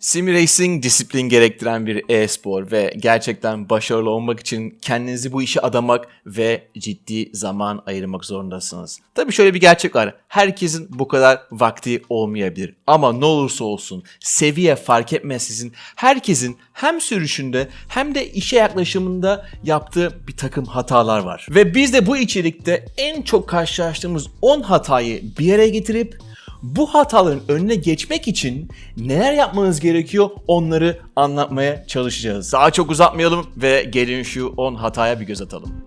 Sim Racing disiplin gerektiren bir e-spor ve gerçekten başarılı olmak için kendinizi bu işe adamak ve ciddi zaman ayırmak zorundasınız. Tabii şöyle bir gerçek var. Herkesin bu kadar vakti olmayabilir. Ama ne olursa olsun seviye fark etmeksizin herkesin hem sürüşünde hem de işe yaklaşımında yaptığı bir takım hatalar var. Ve biz de bu içerikte en çok karşılaştığımız 10 hatayı bir yere getirip bu hataların önüne geçmek için neler yapmanız gerekiyor onları anlatmaya çalışacağız. Daha çok uzatmayalım ve gelin şu 10 hataya bir göz atalım.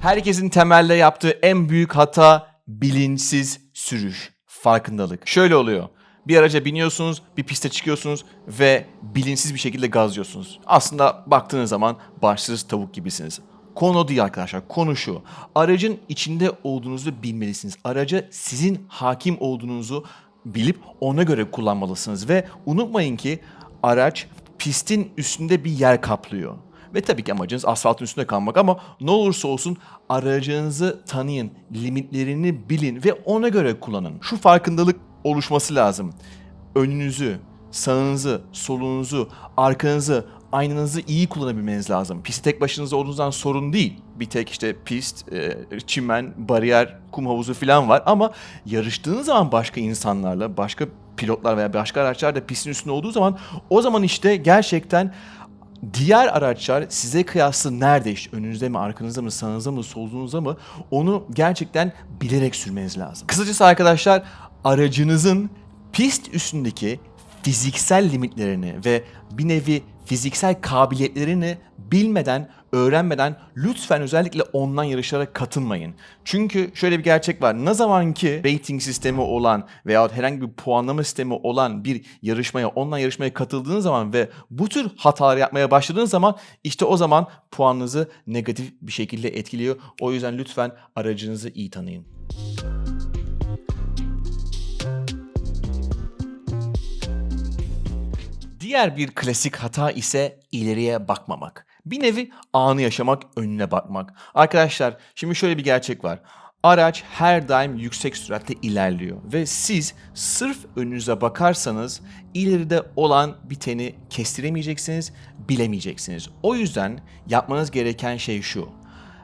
Herkesin temelde yaptığı en büyük hata bilinçsiz sürüş, farkındalık. Şöyle oluyor. Bir araca biniyorsunuz, bir piste çıkıyorsunuz ve bilinçsiz bir şekilde gazlıyorsunuz. Aslında baktığınız zaman başsız tavuk gibisiniz. Konu değil arkadaşlar. Konu şu. Aracın içinde olduğunuzu bilmelisiniz. Araca sizin hakim olduğunuzu bilip ona göre kullanmalısınız. Ve unutmayın ki araç pistin üstünde bir yer kaplıyor. Ve tabii ki amacınız asfaltın üstünde kalmak ama ne olursa olsun aracınızı tanıyın, limitlerini bilin ve ona göre kullanın. Şu farkındalık oluşması lazım. Önünüzü, sağınızı, solunuzu, arkanızı, aynanızı iyi kullanabilmeniz lazım. Pist tek başınıza olduğunuzdan sorun değil. Bir tek işte pist, e, çimen, bariyer, kum havuzu falan var ama yarıştığınız zaman başka insanlarla, başka pilotlar veya başka araçlar da pistin üstünde olduğu zaman o zaman işte gerçekten diğer araçlar size kıyasla nerede işte önünüzde mi, arkanızda mı, sağınızda mı, solunuzda mı onu gerçekten bilerek sürmeniz lazım. Kısacası arkadaşlar aracınızın pist üstündeki fiziksel limitlerini ve bir nevi fiziksel kabiliyetlerini bilmeden, öğrenmeden lütfen özellikle online yarışlara katılmayın. Çünkü şöyle bir gerçek var. Ne zaman ki rating sistemi olan veya herhangi bir puanlama sistemi olan bir yarışmaya, online yarışmaya katıldığınız zaman ve bu tür hatalar yapmaya başladığınız zaman işte o zaman puanınızı negatif bir şekilde etkiliyor. O yüzden lütfen aracınızı iyi tanıyın. Diğer bir klasik hata ise ileriye bakmamak. Bir nevi anı yaşamak, önüne bakmak. Arkadaşlar şimdi şöyle bir gerçek var. Araç her daim yüksek süratle ilerliyor ve siz sırf önünüze bakarsanız ileride olan biteni kestiremeyeceksiniz, bilemeyeceksiniz. O yüzden yapmanız gereken şey şu.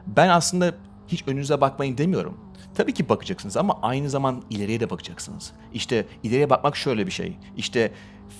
Ben aslında hiç önünüze bakmayın demiyorum. Tabii ki bakacaksınız ama aynı zaman ileriye de bakacaksınız. İşte ileriye bakmak şöyle bir şey. İşte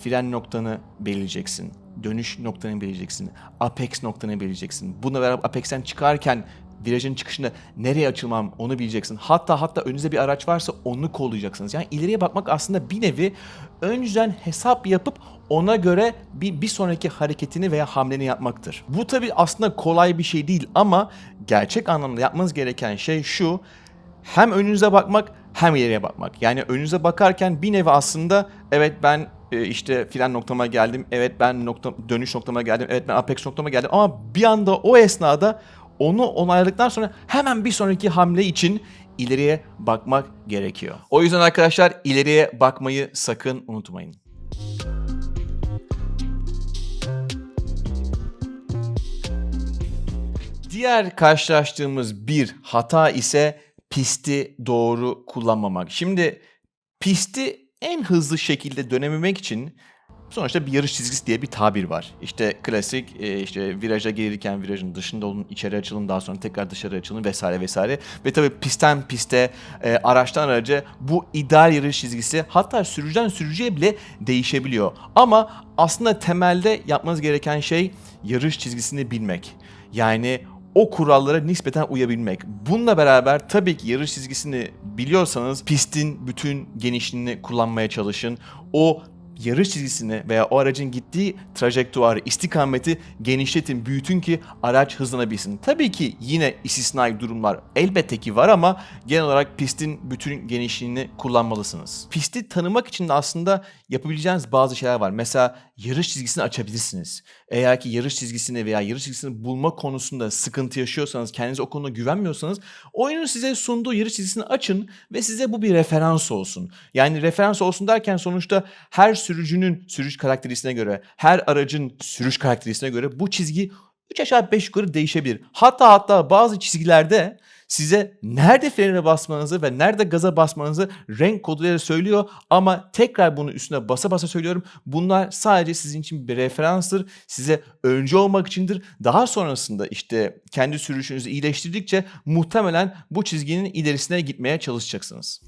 fren noktanı belirleyeceksin. Dönüş noktanı belirleyeceksin. Apex noktanı belirleyeceksin. Buna beraber Apex'ten çıkarken virajın çıkışında nereye açılmam onu bileceksin. Hatta hatta önünüzde bir araç varsa onu kollayacaksınız. Yani ileriye bakmak aslında bir nevi önceden hesap yapıp ona göre bir, bir sonraki hareketini veya hamleni yapmaktır. Bu tabi aslında kolay bir şey değil ama gerçek anlamda yapmanız gereken şey şu. Hem önünüze bakmak hem ileriye bakmak. Yani önünüze bakarken bir nevi aslında evet ben e, işte fren noktama geldim. Evet ben nokta, dönüş noktama geldim. Evet ben apex noktama geldim. Ama bir anda o esnada onu onayladıktan sonra hemen bir sonraki hamle için ileriye bakmak gerekiyor. O yüzden arkadaşlar ileriye bakmayı sakın unutmayın. Diğer karşılaştığımız bir hata ise pisti doğru kullanmamak. Şimdi pisti en hızlı şekilde dönememek için sonuçta bir yarış çizgisi diye bir tabir var. İşte klasik e, işte viraja gelirken virajın dışında olun, içeri açılın daha sonra tekrar dışarı açılın vesaire vesaire. Ve tabii pistten piste, e, araçtan araca bu ideal yarış çizgisi hatta sürücüden sürücüye bile değişebiliyor. Ama aslında temelde yapmanız gereken şey yarış çizgisini bilmek. Yani o kurallara nispeten uyabilmek. Bununla beraber tabii ki yarış çizgisini biliyorsanız pistin bütün genişliğini kullanmaya çalışın. O yarış çizgisini veya o aracın gittiği trajektuarı, istikameti genişletin, büyütün ki araç hızlanabilsin. Tabii ki yine istisnai durumlar elbette ki var ama genel olarak pistin bütün genişliğini kullanmalısınız. Pisti tanımak için de aslında yapabileceğiniz bazı şeyler var. Mesela yarış çizgisini açabilirsiniz. Eğer ki yarış çizgisini veya yarış çizgisini bulma konusunda sıkıntı yaşıyorsanız, kendinize o konuda güvenmiyorsanız oyunun size sunduğu yarış çizgisini açın ve size bu bir referans olsun. Yani referans olsun derken sonuçta her sürücünün sürüş karakterisine göre, her aracın sürüş karakterisine göre bu çizgi 3 aşağı 5 yukarı değişebilir. Hatta hatta bazı çizgilerde size nerede frene basmanızı ve nerede gaza basmanızı renk koduyla söylüyor ama tekrar bunu üstüne basa basa söylüyorum. Bunlar sadece sizin için bir referanstır. Size önce olmak içindir. Daha sonrasında işte kendi sürüşünüzü iyileştirdikçe muhtemelen bu çizginin ilerisine gitmeye çalışacaksınız.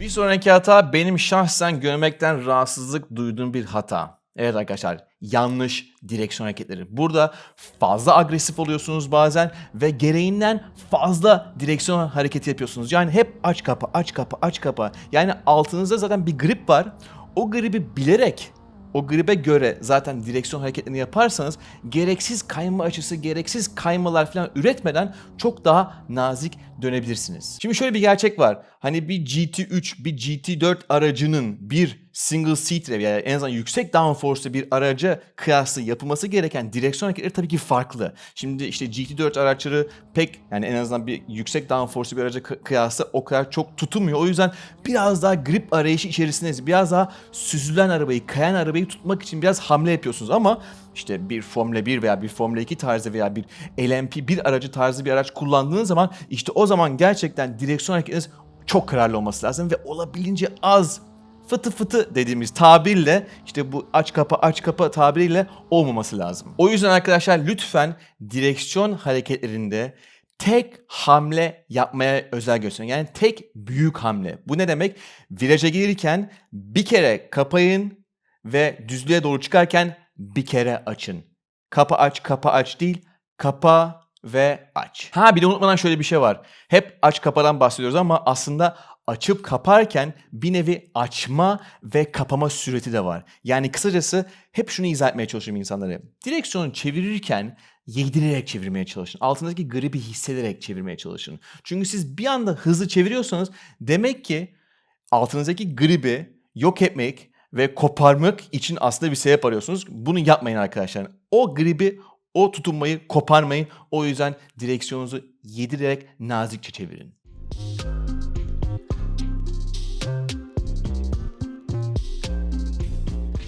Bir sonraki hata benim şahsen görmekten rahatsızlık duyduğum bir hata. Evet arkadaşlar yanlış direksiyon hareketleri. Burada fazla agresif oluyorsunuz bazen ve gereğinden fazla direksiyon hareketi yapıyorsunuz. Yani hep aç kapa aç kapa aç kapa. Yani altınızda zaten bir grip var. O gribi bilerek o gribe göre zaten direksiyon hareketlerini yaparsanız gereksiz kayma açısı, gereksiz kaymalar falan üretmeden çok daha nazik dönebilirsiniz. Şimdi şöyle bir gerçek var. Hani bir GT3, bir GT4 aracının bir single seat yani en azından yüksek downforce'lu bir araca kıyaslı yapılması gereken direksiyon hareketleri tabii ki farklı. Şimdi işte GT4 araçları pek yani en azından bir yüksek downforce'lu bir araca kıyasla o kadar çok tutunmuyor. O yüzden biraz daha grip arayışı içerisindeyiz. Biraz daha süzülen arabayı, kayan arabayı tutmak için biraz hamle yapıyorsunuz ama işte bir Formula 1 veya bir Formula 2 tarzı veya bir LMP1 aracı tarzı bir araç kullandığınız zaman işte o zaman gerçekten direksiyon hareketiniz çok kararlı olması lazım ve olabildiğince az fıtı fıtı dediğimiz tabirle işte bu aç kapa aç kapa tabiriyle olmaması lazım. O yüzden arkadaşlar lütfen direksiyon hareketlerinde tek hamle yapmaya özel gösterin. Yani tek büyük hamle. Bu ne demek? Viraja gelirken bir kere kapayın ve düzlüğe doğru çıkarken bir kere açın. Kapa aç kapa aç değil kapa ve aç. Ha bir de unutmadan şöyle bir şey var. Hep aç kapadan bahsediyoruz ama aslında açıp kaparken bir nevi açma ve kapama süreti de var. Yani kısacası hep şunu izah etmeye çalışıyorum insanlara. Direksiyonu çevirirken yedirerek çevirmeye çalışın. Altındaki gribi hissederek çevirmeye çalışın. Çünkü siz bir anda hızlı çeviriyorsanız demek ki altınızdaki gribi yok etmek ve koparmak için aslında bir sebep arıyorsunuz. Bunu yapmayın arkadaşlar. O gribi, o tutunmayı koparmayın. O yüzden direksiyonunuzu yedirerek nazikçe çevirin.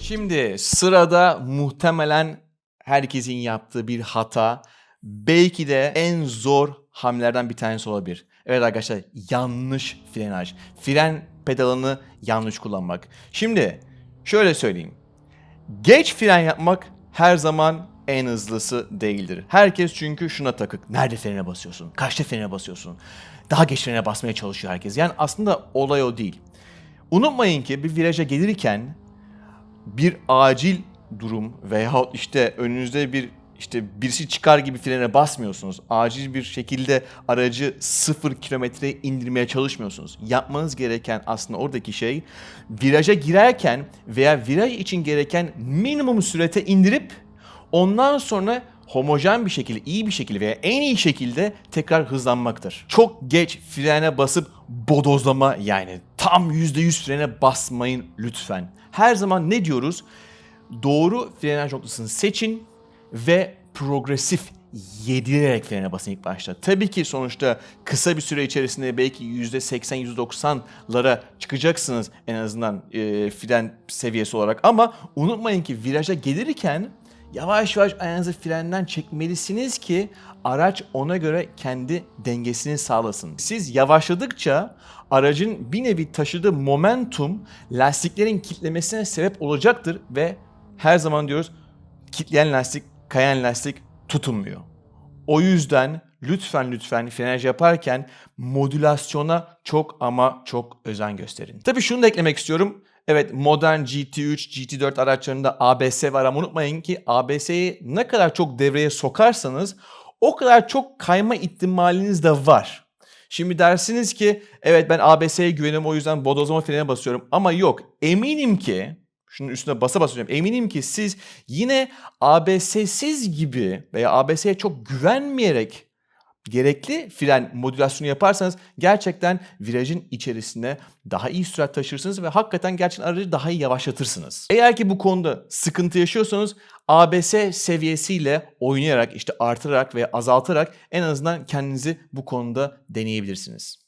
Şimdi sırada muhtemelen herkesin yaptığı bir hata. Belki de en zor hamlelerden bir tanesi olabilir. Evet arkadaşlar yanlış frenaj. Fren pedalını yanlış kullanmak. Şimdi şöyle söyleyeyim. Geç fren yapmak her zaman en hızlısı değildir. Herkes çünkü şuna takık. Nerede frene basıyorsun? Kaçta frene basıyorsun? Daha geç frene basmaya çalışıyor herkes. Yani aslında olay o değil. Unutmayın ki bir viraja gelirken bir acil durum veya işte önünüzde bir işte birisi çıkar gibi frene basmıyorsunuz. Acil bir şekilde aracı sıfır kilometre indirmeye çalışmıyorsunuz. Yapmanız gereken aslında oradaki şey viraja girerken veya viraj için gereken minimum sürete indirip ondan sonra homojen bir şekilde, iyi bir şekilde veya en iyi şekilde tekrar hızlanmaktır. Çok geç frene basıp bodozlama yani tam %100 frene basmayın lütfen. Her zaman ne diyoruz? Doğru frenaj noktasını seçin ve progresif yedirerek frene basın ilk başta. Tabii ki sonuçta kısa bir süre içerisinde belki %80-%90'lara çıkacaksınız en azından e, fren seviyesi olarak ama unutmayın ki viraja gelirken yavaş yavaş ayağınızı frenden çekmelisiniz ki araç ona göre kendi dengesini sağlasın. Siz yavaşladıkça aracın bir nevi taşıdığı momentum lastiklerin kitlemesine sebep olacaktır ve her zaman diyoruz kitleyen lastik, kayan lastik tutunmuyor. O yüzden lütfen lütfen frenaj yaparken modülasyona çok ama çok özen gösterin. Tabii şunu da eklemek istiyorum. Evet modern GT3, GT4 araçlarında ABS var ama unutmayın ki ABS'yi ne kadar çok devreye sokarsanız o kadar çok kayma ihtimaliniz de var. Şimdi dersiniz ki evet ben ABS'ye güveniyorum o yüzden bodozlama frene basıyorum ama yok eminim ki şunun üstüne basa basacağım. Eminim ki siz yine ABS'siz gibi veya ABS'ye çok güvenmeyerek gerekli fren modülasyonu yaparsanız gerçekten virajın içerisinde daha iyi sürat taşırsınız ve hakikaten gerçekten aracı daha iyi yavaşlatırsınız. Eğer ki bu konuda sıkıntı yaşıyorsanız ABS seviyesiyle oynayarak işte artırarak ve azaltarak en azından kendinizi bu konuda deneyebilirsiniz.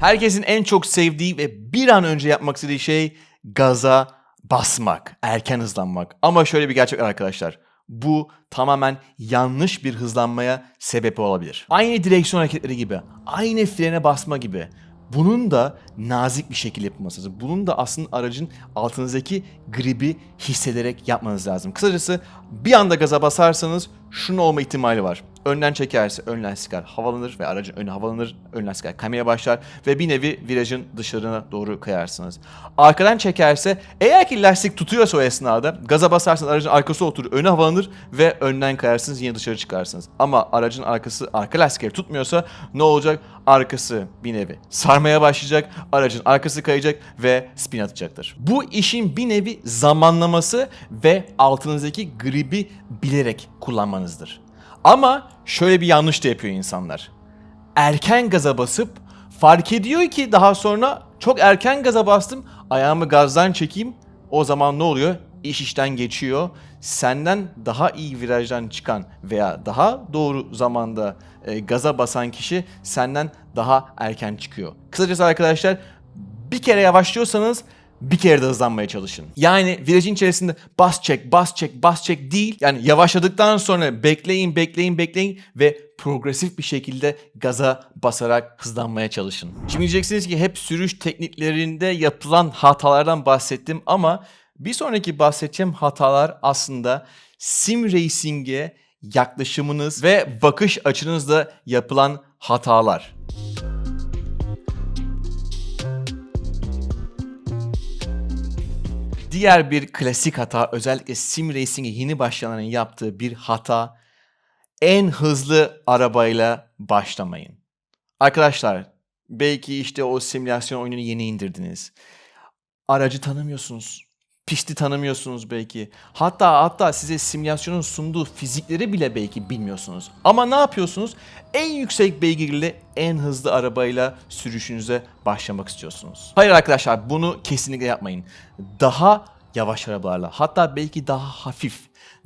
Herkesin en çok sevdiği ve bir an önce yapmak istediği şey gaza basmak, erken hızlanmak. Ama şöyle bir gerçek var arkadaşlar. Bu tamamen yanlış bir hızlanmaya sebep olabilir. Aynı direksiyon hareketleri gibi, aynı frene basma gibi. Bunun da nazik bir şekilde yapılması lazım. Bunun da aslında aracın altınızdaki gribi hissederek yapmanız lazım. Kısacası bir anda gaza basarsanız şunun olma ihtimali var. Önden çekerse ön lastikler havalanır ve aracın önü havalanır, ön lastikler kaymaya başlar ve bir nevi virajın dışarına doğru kayarsınız. Arkadan çekerse eğer ki lastik tutuyorsa o esnada gaza basarsanız aracın arkası oturur, önü havalanır ve önden kayarsınız yine dışarı çıkarsınız. Ama aracın arkası arka lastikleri tutmuyorsa ne olacak? Arkası bir nevi sarmaya başlayacak, aracın arkası kayacak ve spin atacaktır. Bu işin bir nevi zamanlaması ve altınızdaki gribi bilerek kullanmanızdır. Ama şöyle bir yanlış da yapıyor insanlar. Erken gaza basıp fark ediyor ki daha sonra çok erken gaza bastım. Ayağımı gazdan çekeyim. O zaman ne oluyor? İş işten geçiyor. Senden daha iyi virajdan çıkan veya daha doğru zamanda e, gaza basan kişi senden daha erken çıkıyor. Kısacası arkadaşlar bir kere yavaşlıyorsanız bir kere de hızlanmaya çalışın. Yani virajın içerisinde bas çek, bas çek, bas çek değil. Yani yavaşladıktan sonra bekleyin, bekleyin, bekleyin ve progresif bir şekilde gaza basarak hızlanmaya çalışın. Şimdi diyeceksiniz ki hep sürüş tekniklerinde yapılan hatalardan bahsettim ama bir sonraki bahsedeceğim hatalar aslında sim racing'e yaklaşımınız ve bakış açınızda yapılan hatalar. Diğer bir klasik hata özellikle sim racing'e yeni başlayanların yaptığı bir hata en hızlı arabayla başlamayın. Arkadaşlar belki işte o simülasyon oyununu yeni indirdiniz. Aracı tanımıyorsunuz. Pisti tanımıyorsunuz belki. Hatta hatta size simülasyonun sunduğu fizikleri bile belki bilmiyorsunuz. Ama ne yapıyorsunuz? En yüksek beygirli en hızlı arabayla sürüşünüze başlamak istiyorsunuz. Hayır arkadaşlar bunu kesinlikle yapmayın. Daha yavaş arabalarla hatta belki daha hafif,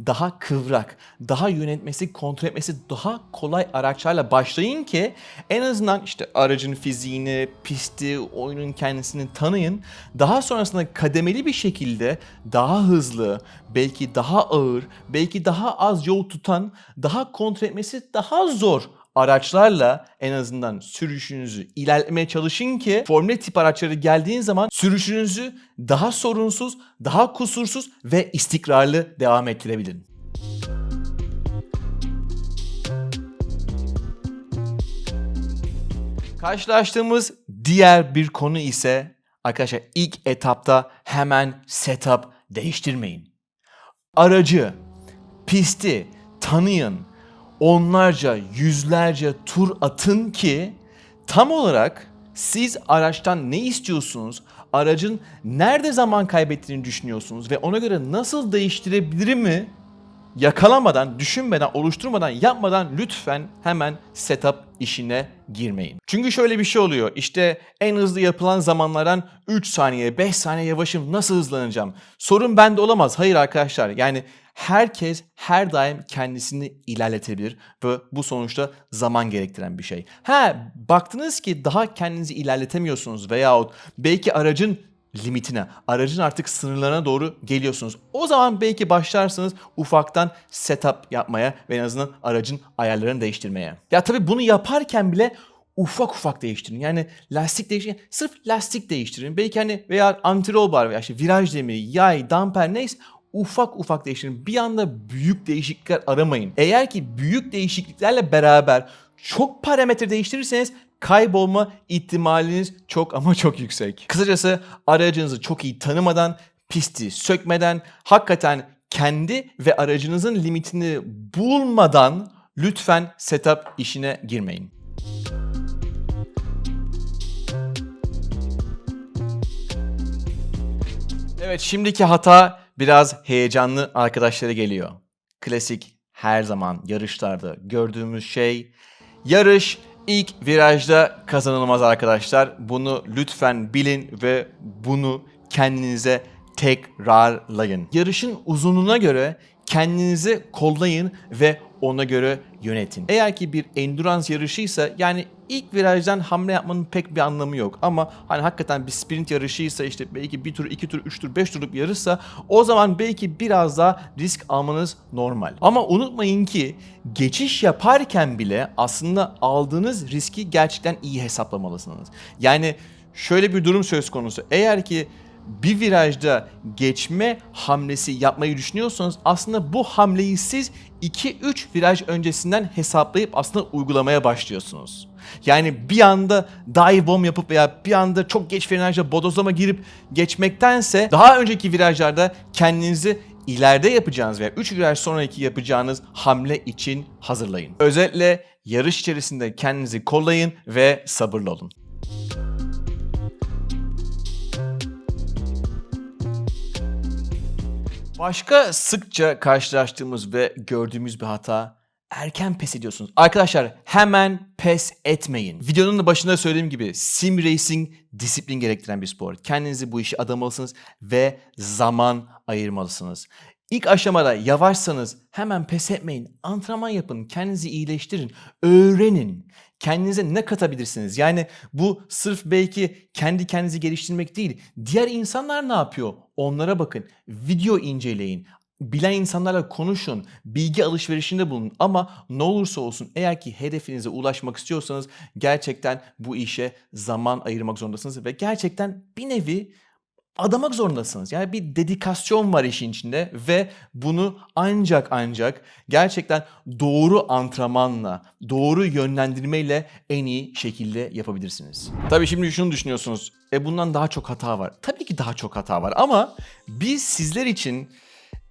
daha kıvrak, daha yönetmesi, kontrol etmesi daha kolay araçlarla başlayın ki en azından işte aracın fiziğini, pisti, oyunun kendisini tanıyın. Daha sonrasında kademeli bir şekilde daha hızlı, belki daha ağır, belki daha az yol tutan, daha kontrol etmesi daha zor araçlarla en azından sürüşünüzü ilerlemeye çalışın ki Formula tip araçları geldiğin zaman sürüşünüzü daha sorunsuz, daha kusursuz ve istikrarlı devam ettirebilin. Karşılaştığımız diğer bir konu ise arkadaşlar ilk etapta hemen setup değiştirmeyin. Aracı, pisti tanıyın, onlarca, yüzlerce tur atın ki tam olarak siz araçtan ne istiyorsunuz? Aracın nerede zaman kaybettiğini düşünüyorsunuz ve ona göre nasıl değiştirebilirim mi yakalamadan, düşünmeden, oluşturmadan, yapmadan lütfen hemen setup işine girmeyin. Çünkü şöyle bir şey oluyor. İşte en hızlı yapılan zamanlardan 3 saniye, 5 saniye yavaşım nasıl hızlanacağım? Sorun bende olamaz. Hayır arkadaşlar. Yani herkes her daim kendisini ilerletebilir ve bu sonuçta zaman gerektiren bir şey. Ha baktınız ki daha kendinizi ilerletemiyorsunuz veyahut belki aracın limitine, aracın artık sınırlarına doğru geliyorsunuz. O zaman belki başlarsınız ufaktan setup yapmaya ve en azından aracın ayarlarını değiştirmeye. Ya tabii bunu yaparken bile ufak ufak değiştirin. Yani lastik değiştirin. Sırf lastik değiştirin. Belki hani veya antirol bar veya işte viraj demiri, yay, damper neyse ufak ufak değiştirin. Bir anda büyük değişiklikler aramayın. Eğer ki büyük değişikliklerle beraber çok parametre değiştirirseniz kaybolma ihtimaliniz çok ama çok yüksek. Kısacası aracınızı çok iyi tanımadan, pisti sökmeden, hakikaten kendi ve aracınızın limitini bulmadan lütfen setup işine girmeyin. Evet şimdiki hata biraz heyecanlı arkadaşlara geliyor. Klasik her zaman yarışlarda gördüğümüz şey yarış ilk virajda kazanılmaz arkadaşlar. Bunu lütfen bilin ve bunu kendinize tekrarlayın. Yarışın uzunluğuna göre kendinizi kollayın ve ona göre yönetin. Eğer ki bir endurance yarışıysa yani ilk virajdan hamle yapmanın pek bir anlamı yok. Ama hani hakikaten bir sprint yarışıysa işte belki bir tur, iki tur, üç tur, beş turluk bir yarışsa o zaman belki biraz daha risk almanız normal. Ama unutmayın ki geçiş yaparken bile aslında aldığınız riski gerçekten iyi hesaplamalısınız. Yani şöyle bir durum söz konusu. Eğer ki bir virajda geçme hamlesi yapmayı düşünüyorsanız aslında bu hamleyi siz 2-3 viraj öncesinden hesaplayıp aslında uygulamaya başlıyorsunuz. Yani bir anda dive bomb yapıp veya bir anda çok geç virajda bodozlama girip geçmektense daha önceki virajlarda kendinizi ileride yapacağınız veya 3 viraj sonraki yapacağınız hamle için hazırlayın. Özellikle yarış içerisinde kendinizi kollayın ve sabırlı olun. Başka sıkça karşılaştığımız ve gördüğümüz bir hata erken pes ediyorsunuz. Arkadaşlar hemen pes etmeyin. Videonun da başında söylediğim gibi sim racing disiplin gerektiren bir spor. Kendinizi bu işe adamalısınız ve zaman ayırmalısınız. İlk aşamada yavaşsanız hemen pes etmeyin. Antrenman yapın, kendinizi iyileştirin, öğrenin. Kendinize ne katabilirsiniz? Yani bu sırf belki kendi kendinizi geliştirmek değil. Diğer insanlar ne yapıyor? Onlara bakın. Video inceleyin. Bilen insanlarla konuşun, bilgi alışverişinde bulunun ama ne olursa olsun eğer ki hedefinize ulaşmak istiyorsanız gerçekten bu işe zaman ayırmak zorundasınız ve gerçekten bir nevi adamak zorundasınız. Yani bir dedikasyon var işin içinde ve bunu ancak ancak gerçekten doğru antrenmanla, doğru yönlendirmeyle en iyi şekilde yapabilirsiniz. Tabii şimdi şunu düşünüyorsunuz. E bundan daha çok hata var. Tabii ki daha çok hata var ama biz sizler için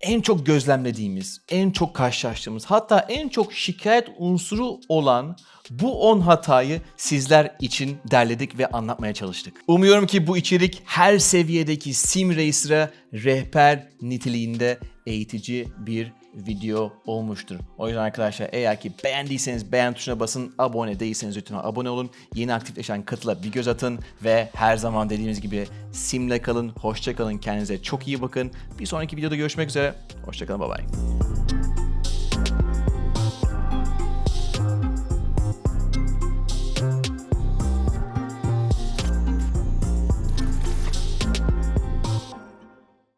en çok gözlemlediğimiz, en çok karşılaştığımız, hatta en çok şikayet unsuru olan bu 10 hatayı sizler için derledik ve anlatmaya çalıştık. Umuyorum ki bu içerik her seviyedeki sim racer'a rehber niteliğinde eğitici bir video olmuştur. O yüzden arkadaşlar eğer ki beğendiyseniz beğen tuşuna basın, abone değilseniz lütfen abone olun. Yeni aktifleşen katıla bir göz atın ve her zaman dediğimiz gibi simle kalın, hoşça kalın, kendinize çok iyi bakın. Bir sonraki videoda görüşmek üzere, hoşça kalın, bye bye.